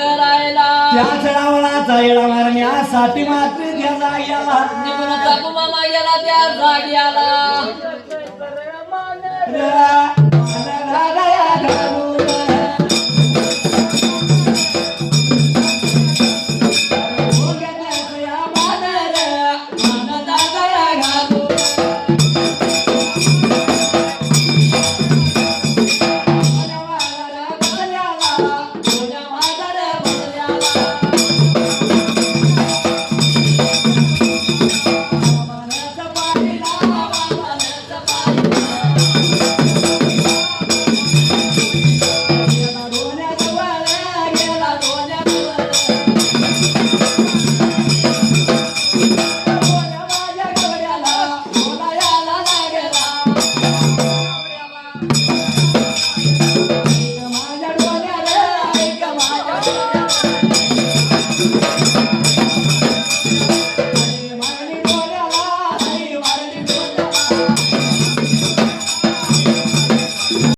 करायला. त्या रावणाचा येडा मारण्यासाठी मात्र त्या जाग्याला. निघून जातो मामा गेला त्या जाग्याला.